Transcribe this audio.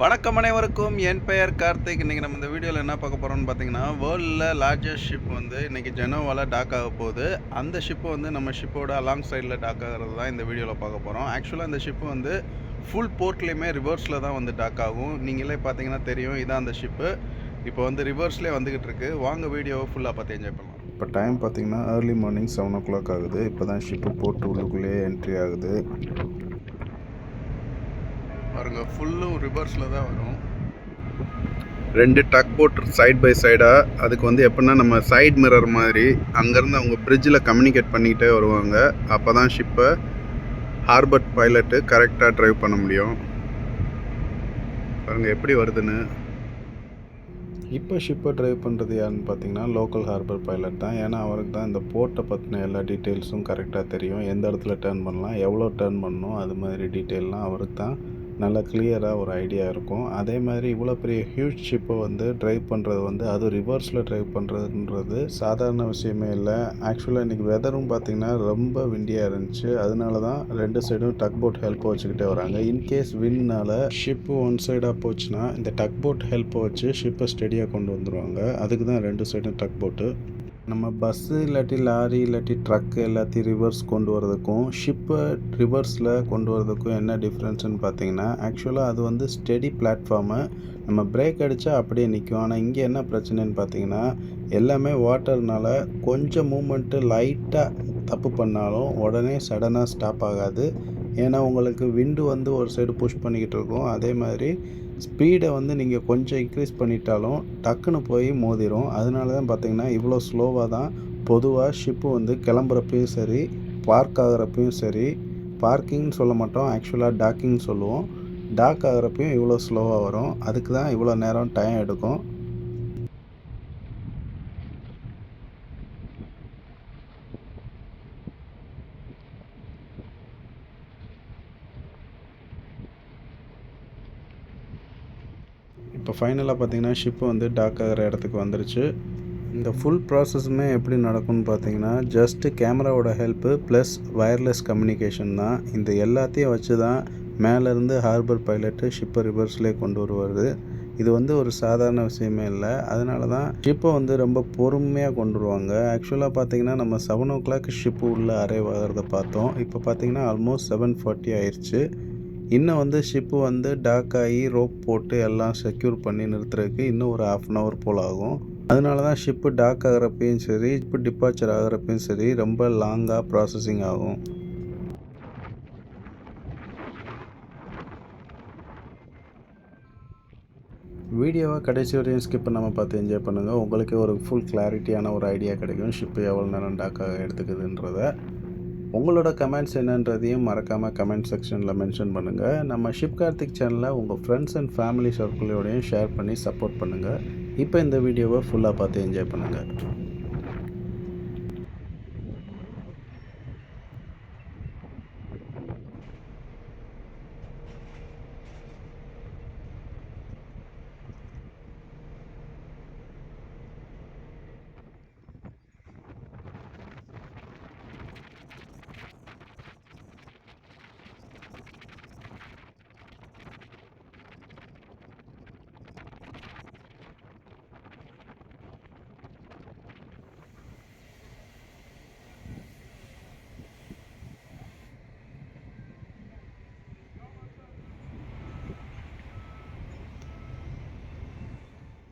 வணக்கம் அனைவருக்கும். என் பெயர் கார்த்திக். இன்றைக்கி நம்ம இந்த வீடியோவில் என்ன பார்க்க போகிறோம்னு பார்த்தீங்கன்னா வேர்ல்டில் லார்ஜஸ்ட் ஷிப் வந்து இன்றைக்கி ஜெனோவால் டாக் ஆக போகுது. அந்த ஷிப்பு வந்து நம்ம ஷிப்போட அலாங் சைடில் டாக் ஆகிறது தான் இந்த வீடியோவில் பார்க்க போகிறோம் ஆக்சுவலாக இந்த ஷிப்பு வந்து ஃபுல் போர்ட்லேயுமே ரிவர்ஸில் தான் வந்து டாக் ஆகும். நீங்களே பார்த்தீங்கன்னா தெரியும் இதான் அந்த ஷிப்பு இப்போ வந்து ரிவர்ஸ்லேயே வந்துக்கிட்டு இருக்கு. வாங்க வீடியோவை ஃபுல்லாக பார்த்து என்ஜாய் பண்ணலாம். இப்போ டைம் பார்த்தீங்கன்னா early morning seven o'clock ஆகுது. இப்போ தான் ஷிப்பு போட்டு உள்ளுக்குள்ளேயே என்ட்ரி ஆகுது. பாருங்க ஃபுல்லும் ரிவர்ஸில் தான் வரும். ரெண்டு டக் போட் சைட் பை சைடாக அதுக்கு வந்து எப்படின்னா நம்ம சைட் மிரர் மாதிரி அங்கேருந்து அவங்க பிரிட்ஜில் கம்யூனிகேட் பண்ணிக்கிட்டே வருவாங்க. அப்போ தான் ஷிப்பை ஹார்பர்ட் பைலட்டு கரெக்டாக ட்ரைவ் பண்ண முடியும். பாருங்கள் எப்படி வருதுன்னு. இப்போ ஷிப்பை ட்ரைவ் பண்ணுறது யாருன்னு பார்த்தீங்கன்னா லோக்கல் ஹார்பர் பைலட் தான். ஏன்னா அவருக்கு தான் இந்த போர்ட்டை பற்றின எல்லா டீட்டெயில்ஸும் கரெக்டாக தெரியும். எந்த இடத்துல டேர்ன் பண்ணலாம் எவ்வளோ டேர்ன் பண்ணணும் அது மாதிரி டீட்டெயில்லாம் அவருக்கு தான் நல்லா கிளியராக ஒரு ஐடியா இருக்கும். அதே மாதிரி இவ்வளோ பெரிய ஹியூஜ் ஷிப்பை வந்து ட்ரைவ் பண்ணுறது வந்து அது ரிவர்ஸில் ட்ரைவ் பண்ணுறதுன்றது சாதாரண விஷயமே இல்லை. ஆக்சுவலாக இன்றைக்கி வெதரும் பார்த்திங்கன்னா ரொம்ப விண்டியாக இருந்துச்சு. அதனால தான் ரெண்டு சைடும் டக் போட் ஹெல்ப்பை வச்சுக்கிட்டே வராங்க. இன்கேஸ் வின்னால் ஷிப்பு ஒன் சைடாக போச்சுன்னா இந்த டக் போட் ஹெல்ப்பை வச்சு ஷிப்பை ஸ்டெடியாக கொண்டு வந்துடுவாங்க அதுக்கு தான் ரெண்டு சைடும் டக் போட்டு நம்ம பஸ்ஸு இல்லாட்டி லாரி இல்லாட்டி ட்ரக்கு எல்லாத்தையும் ரிவர்ஸ் கொண்டு வரதுக்கும் ஷிப்பை ரிவர்ஸில் கொண்டு வரதுக்கும் என்ன டிஃப்ரென்ஸ்னு பார்த்தீங்கன்னா ஆக்சுவலாக அது வந்து ஸ்டெடி பிளாட்ஃபார்மு நம்ம பிரேக் அடித்தா அப்படியே நிற்கும் ஆனால் இங்கே என்ன பிரச்சனைன்னு பார்த்தீங்கன்னா எல்லாமே வாட்டர்னால கொஞ்சம் மூமெண்ட்டு லைட்டாக தப்பு பண்ணாலும் உடனே சடனாக ஸ்டாப் ஆகாது. ஏன்னா உங்களுக்கு விண்டு வந்து ஒரு சைடு புஷ் பண்ணிக்கிட்டு இருக்கும். அதே மாதிரி ஸ்பீடை வந்து நீங்கள் கொஞ்சம் இன்க்ரீஸ் பண்ணிட்டாலும் டக்குன்னு போய் மோதிரும். அதனால தான் பார்த்தீங்கன்னா இவ்வளோ ஸ்லோவாக தான் பொதுவாக ஷிப்பு வந்து கிளம்புறப்பையும் சரி பார்க் ஆகிறப்பையும் சரி பார்க்கிங்னு சொல்ல மாட்டோம் ஆக்சுவலாக டாக்கிங் சொல்லுவோம். டாக் ஆகிறப்பையும் இவ்வளோ ஸ்லோவாக வரும். அதுக்கு தான் இவ்வளோ நேரம் டைம் எடுக்கும். இப்போ ஃபைனலாக பார்த்தீங்கன்னா ஷிப்பு வந்து டாக் ஆகிற இடத்துக்கு வந்துருச்சு. இந்த ஃபுல் ப்ராசஸுமே எப்படி நடக்கும்னு பார்த்தீங்கன்னா ஜஸ்ட்டு கேமராவோட ஹெல்ப்பு ப்ளஸ் வயர்லெஸ் கம்யூனிகேஷன் தான். இந்த எல்லாத்தையும் வச்சு தான் மேலேருந்து ஹார்பர் பைலட்டு ஷிப்பை ரிவர்ஸ்லேயே கொண்டு வருவார். இது வந்து ஒரு சாதாரண விஷயமே இல்லை. அதனால தான் ஷிப்பை வந்து ரொம்ப பொறுமையாக கொண்டு வருவாங்க. ஆக்சுவலாக பார்த்தீங்கன்னா நம்ம செவன் ஓ கிளாக் ஷிப்பு உள்ளே அரைவ் ஆகிறத பார்த்தோம். இப்போ பார்த்தீங்கன்னா ஆல்மோஸ்ட் செவன் ஃபார்ட்டி ஆயிடுச்சு இன்னும் வந்து ஷிப்பு வந்து டாக் ஆகி ரோப் போட்டு எல்லாம் செக்யூர் பண்ணி நிறுத்துறதுக்கு இன்னும் ஒரு ஆஃப் அன் ஹவர் போல் ஆகும். அதனால தான் ஷிப்பு டாக் ஆகிறப்பையும் சரி ஷிப்பு டிப்பாச்சர் ஆகிறப்பையும் சரி ரொம்ப லாங்காக ப்ராசஸிங் ஆகும். வீடியோவை கடைசி வரையும் ஸ்கிப் பண்ணாமல் பார்த்து என்ஜாய் பண்ணுங்கள் உங்களுக்கே ஒரு ஃபுல் கிளாரிட்டியான ஒரு ஐடியா கிடைக்கும். ஷிப்பு எவ்வளோ நேரம் டாக்காக எடுத்துக்குதுன்றதை. உங்களோட கமெண்ட்ஸ் என்னன்றதையும் மறக்காமல் கமெண்ட் செக்ஷனில் மென்ஷன் பண்ணுங்கள் நம்ம ஷிப் கார்த்திக் சேனலை உங்கள் ஃப்ரெண்ட்ஸ் அண்ட் ஃபேமிலி சர்க்கிளோடையும் ஷேர் பண்ணி சப்போர்ட் பண்ணுங்கள் இப்போ இந்த வீடியோவை ஃபுல்லாக பார்த்து என்ஜாய் பண்ணுங்கள்